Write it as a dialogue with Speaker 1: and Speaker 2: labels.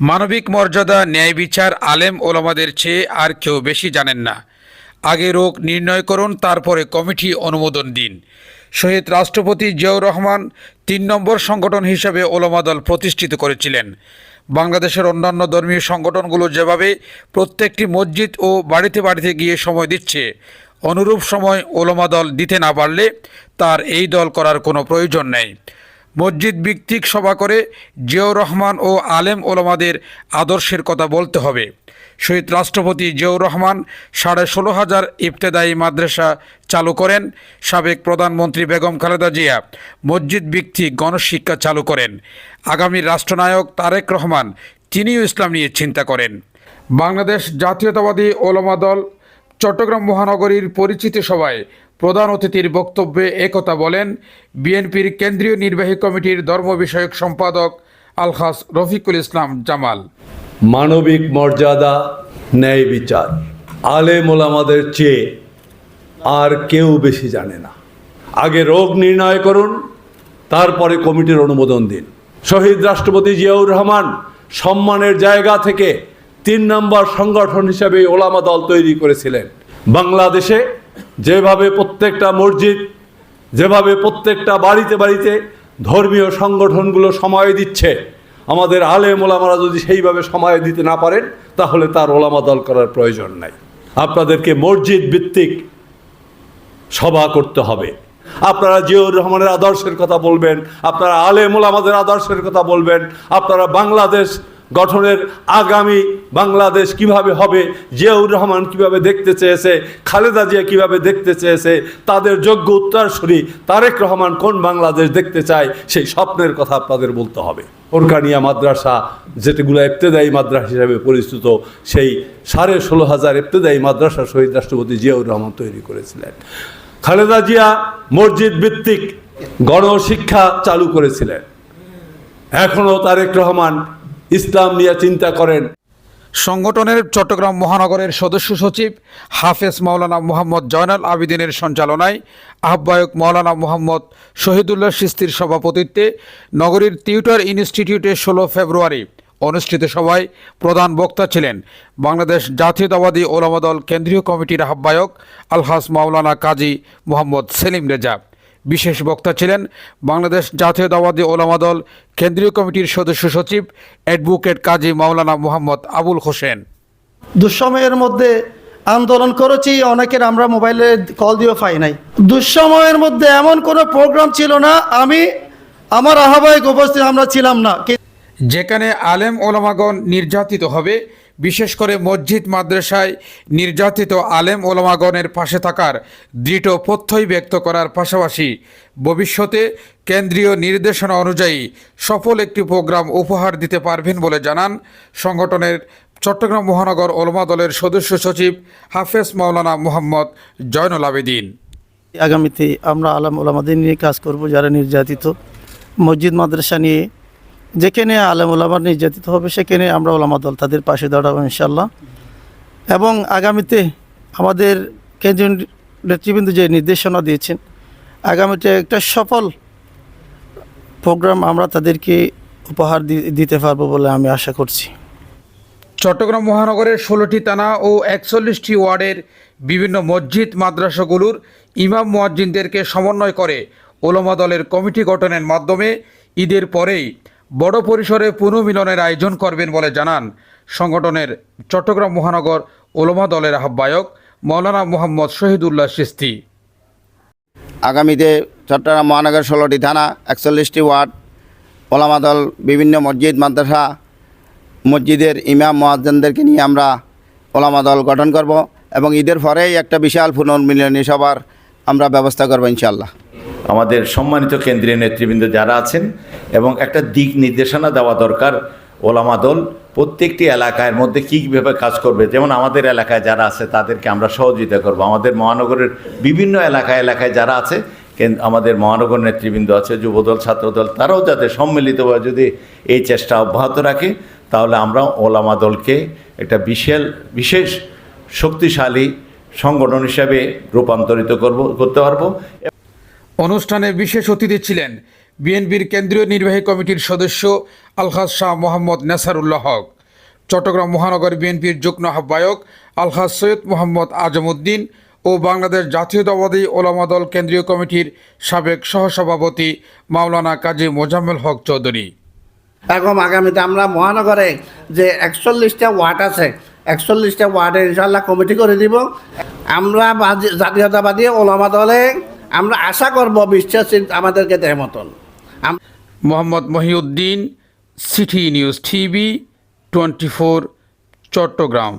Speaker 1: মানবিক মর্যাদা, ন্যায় বিচার, আলেম ওলামাদের চেয়ে আর কেউ বেশি জানেন না। আগে রোগ নির্ণয় করুন, তারপরে কমিটি অনুমোদন দিন। শহীদ রাষ্ট্রপতি জিয়াউর রহমান তিন নম্বর সংগঠন হিসেবে ওলামা দল প্রতিষ্ঠিত করেছিলেন। বাংলাদেশের অন্যান্য ধর্মীয় সংগঠনগুলো যেভাবে প্রত্যেকটি মসজিদ ও বাড়িতে বাড়িতে গিয়ে সময় দিচ্ছে, অনুরূপ সময় ওলামা দল দিতে না পারলে তার এই দল করার কোনো প্রয়োজন নেই। মসজিদ ভিত্তিক সভা করে জিয়াউর রহমান ও আলেম ওলামাদের আদর্শের কথা বলতে হবে। শহীদ রাষ্ট্রপতি জিয়াউর রহমান সাড়ে ষোলো হাজার ইবতেদায়ী মাদ্রাসা চালু করেন। সাবেক প্রধানমন্ত্রী বেগম খালেদা জিয়া মসজিদ ভিত্তিক গণশিক্ষা চালু করেন। আগামী রাষ্ট্রনায়ক তারেক রহমান তিনিও ইসলাম নিয়ে চিন্তা করেন। বাংলাদেশ জাতীয়তাবাদী ওলামা দল চট্টগ্রাম মহানগরীর পরিচিতি সভায় প্রধান অতিথির বক্তব্যে একথা বলেন বিএনপির কেন্দ্রীয় নির্বাহী কমিটির ধর্ম বিষয়ক সম্পাদক আলহাস রফিকুল ইসলাম জামাল।
Speaker 2: মানবিক মর্যাদা, ন্যায় বিচার। আলেম ওলামাদের চেয়ে আর কেউ বেশি জানে না। আগে রোগ নির্ণয় করুন, তারপরে কমিটির অনুমোদন দিন। শহীদ রাষ্ট্রপতি জিয়াউর রহমান সম্মানের জায়গা থেকে তিন নম্বর সংগঠন হিসেবে ওলামা দল তৈরি করেছিলেন। বাংলাদেশে যেভাবে প্রত্যেকটা মসজিদ, যেভাবে প্রত্যেকটা বাড়িতে বাড়িতে ধর্মীয় সংগঠনগুলো সময় দিচ্ছে, আমাদের আলেম ওলামারা যদি সেইভাবে সময় দিতে না পারেন, তাহলে তার ওলামা দল করার প্রয়োজন নাই। আপনাদেরকে মসজিদ ভিত্তিক সভা করতে হবে। আপনারা জিয়াউর রহমানের আদর্শের কথা বলবেন, আপনারা আলেম ওলামাদের আদর্শের কথা বলবেন, আপনারা বাংলাদেশ গঠনের আগামী বাংলাদেশ কীভাবে হবে, জিয়াউর রহমান কীভাবে দেখতে চেয়েছে, খালেদা জিয়া কীভাবে দেখতে চেয়েছে, তাদের যোগ্য উত্তরসূরি তারেক রহমান কোন বাংলাদেশ দেখতে চায়, সেই স্বপ্নের কথা আপনাদের বলতে হবে। ওরকানিয়া মাদ্রাসা যেটাগুলো ইবতেদায়ী মাদ্রাসা হিসাবে পরিচিত, সেই সাড়ে ষোলো হাজার ইবতেদায়ী মাদ্রাসা শহীদ রাষ্ট্রপতি জিয়াউর রহমান তৈরি করেছিলেন। খালেদা জিয়া মসজিদ ভিত্তিক গণশিক্ষা চালু করেছিলেন। এখনও তারেক রহমান ইসলাম নিয়ে চিন্তা করেন।
Speaker 1: সংগঠনের চট্টগ্রাম মহানগরের সদস্য সচিব হাফেজ মাওলানা মোহাম্মদ জয়নাল আবিদিনের সঞ্চালনায় আহ্বায়ক মাওলানা মোহাম্মদ শহীদুল্লাহ সিস্তির সভাপতিত্বে নগরীর টিউটার ইনস্টিটিউটে ষোলো ফেব্রুয়ারি অনুষ্ঠিত সভায় প্রধান বক্তা ছিলেন বাংলাদেশ জাতীয়তাবাদী ওলামা দল কেন্দ্রীয় কমিটির আহ্বায়ক আলহাস মাওলানা কাজী মোহাম্মদ সেলিম রেজা। বিশেষ বক্তা ছিলেন বাংলাদেশ জাতীয়তাবাদী ওলামা দল কেন্দ্রীয় কমিটির সদস্য সচিব অ্যাডভোকেট কাজী মাওলানা মোহাম্মদ আবুল হোসেন।
Speaker 3: দুঃসময়ের মধ্যে আন্দোলন করেছি অনেকের আমরা মোবাইলে কল দিয়েও পাই নাই। দুঃসময়ের মধ্যে এমন কোনো প্রোগ্রাম ছিল না আমি আমার আহ্বায়ক উপস্থিত আমরা ছিলাম না।
Speaker 1: যেখানে আলেম ওলামাগণ নির্যাতিত হবে বিশেষ করে মসজিদ, মাদ্রাসায় নির্যাতিত আলেম ওলামাগণের পাশে থাকার দৃঢ় প্রত্যয় ব্যক্ত করার পাশাপাশি ভবিষ্যতে কেন্দ্রীয় নির্দেশনা অনুযায়ী সফল একটি প্রোগ্রাম উপহার দিতে পারবেন বলে জানান সংগঠনের চট্টগ্রাম মহানগর ওলমা দলের সদস্য সচিব হাফেজ মাওলানা মোহাম্মদ জয়নুল আবেদিন।
Speaker 3: আগামীতে আমরা আলাম ওলামাদের নিয়ে কাজ করব যারা নির্যাতিত। মসজিদ, মাদ্রাসা নিয়ে যেখানে আলেম ওলামা নির্যাতিত হবে, সেখানে আমরা ওলামা দল তাদের পাশে দাঁড়াবো ইনশাল্লাহ এবং আগামীতে আমাদের কেন্দ্রীয় নেতৃবৃন্দ যে নির্দেশনা দিয়েছেন, আগামীতে একটা সফল প্রোগ্রাম আমরা তাদেরকে উপহার দিতে পারব বলে আমি আশা করছি।
Speaker 1: চট্টগ্রাম মহানগরের ষোলোটি থানা ও একচল্লিশটি ওয়ার্ডের বিভিন্ন মসজিদ, মাদ্রাসাগুলোর ইমাম মুয়াজ্জিনদেরকে সমন্বয় করে ওলমা দলের কমিটি গঠনের মাধ্যমে ঈদের পরেই বড় পরিসরে পুনর্মিলনের আয়োজন করবেন বলে জানান সংগঠনের চট্টগ্রাম মহানগর ওলমা দলের আহ্বায়ক মৌলানা মোহাম্মদ শহীদুল্লাহ সিস্তি।
Speaker 4: আগামীতে চট্টগ্রাম মহানগর ষোলোটি থানা, একচল্লিশটি ওয়ার্ড, ওলামা দল, বিভিন্ন মসজিদ, মাদ্রাসা, মসজিদের ইমাম মহাজনদেরকে নিয়ে আমরা ওলামা দল গঠন করব এবং ঈদের পরেই একটা বিশাল পুনর্মিলনী সবার আমরা ব্যবস্থা করব ইনশাল্লাহ
Speaker 5: আমাদের সম্মানিত কেন্দ্রীয় নেতৃবৃন্দ যারা আছেন এবং একটা দিক নির্দেশনা দেওয়া দরকার ওলামা দল প্রত্যেকটি এলাকার মধ্যে কী কীভাবে কাজ করবে। যেমন আমাদের এলাকায় যারা আছে তাদেরকে আমরা সহযোগিতা করব। আমাদের মহানগরের বিভিন্ন এলাকায় এলাকায় যারা আছে আমাদের মহানগর নেতৃবৃন্দ আছে, যুবদল, ছাত্রদল, তারাও যাতে সম্মিলিতভাবে যদি এই চেষ্টা অব্যাহত রাখে, তাহলে আমরা ওলামা দলকে একটা বিশাল বিশেষ শক্তিশালী সংগঠন হিসাবে রূপান্তরিত করব করতে পারব।
Speaker 1: অনুষ্ঠানে বিশেষ অতিথি ছিলেন বিএনপির কেন্দ্রীয় নির্বাহী কমিটির সদস্য আলহাজ শাহ মোহাম্মদ নেসারুল্লাহ হক, চট্টগ্রাম মহানগর বিএনপির যুগ্ম আহ্বায়ক আলহাজ সৈয়দ মোহাম্মদ আজমউদ্দিন ও বাংলাদেশ জাতীয়তাবাদী ওলামা দল কেন্দ্রীয় কমিটির সাবেক সহসভাপতি মাওলানা কাজী মোজাম্মেল হক চৌধুরী।
Speaker 6: এখন আগামীতে আমরা মহানগরে যে একচল্লিশটা ওয়ার্ড আছে, একচল্লিশটা ওয়ার্ডে ইনশাল্লাহ কমিটি করে দিব। আমরা জাতীয়তাবাদী ওলামা দলে আমরা আশা করব বিশ্বাস আমাদেরকে দেয় মতন।
Speaker 1: Mohammad Mohiuddin, city news TV, twenty four, Chattogram.